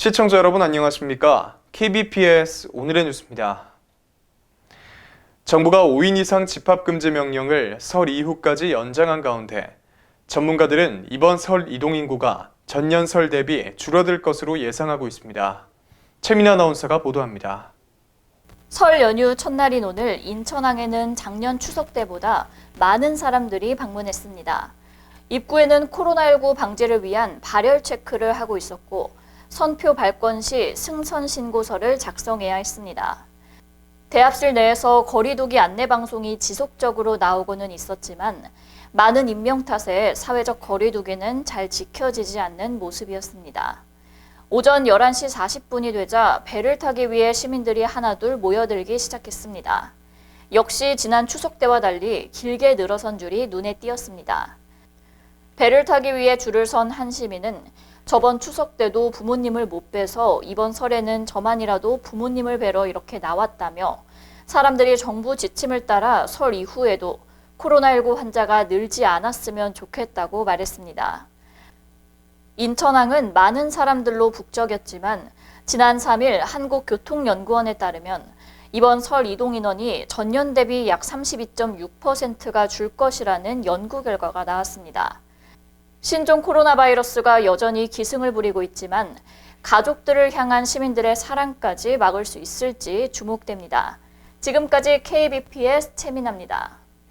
시청자 여러분 안녕하십니까? KBPS 오늘의 뉴스입니다. 정부가 5인 이상 집합금지 명령을 설 이후까지 연장한 가운데 전문가들은 이번 설 이동 인구가 전년 설 대비 줄어들 것으로 예상하고 있습니다. 최민아 아나운서가 보도합니다. 설 연휴 첫날인 오늘 인천항에는 작년 추석 때보다 많은 사람들이 방문했습니다. 입구에는 코로나19 방지를 위한 발열 체크를 하고 있었고 선표 발권 시 승선 신고서를 작성해야 했습니다. 대합실 내에서 거리두기 안내 방송이 지속적으로 나오고는 있었지만 많은 인명 탓에 사회적 거리두기는 잘 지켜지지 않는 모습이었습니다. 오전 11시 40분이 되자 배를 타기 위해 시민들이 하나둘 모여들기 시작했습니다. 역시 지난 추석 때와 달리 길게 늘어선 줄이 눈에 띄었습니다. 배를 타기 위해 줄을 선 한 시민은 저번 추석 때도 부모님을 못 뵈서 이번 설에는 저만이라도 부모님을 뵈러 이렇게 나왔다며 사람들이 정부 지침을 따라 설 이후에도 코로나19 환자가 늘지 않았으면 좋겠다고 말했습니다. 인천항은 많은 사람들로 북적였지만 지난 3일 한국교통연구원에 따르면 이번 설 이동 인원이 전년 대비 약 32.6%가 줄 것이라는 연구 결과가 나왔습니다. 신종 코로나 바이러스가 여전히 기승을 부리고 있지만 가족들을 향한 시민들의 사랑까지 막을 수 있을지 주목됩니다. 지금까지 KBP의 최민아입니다.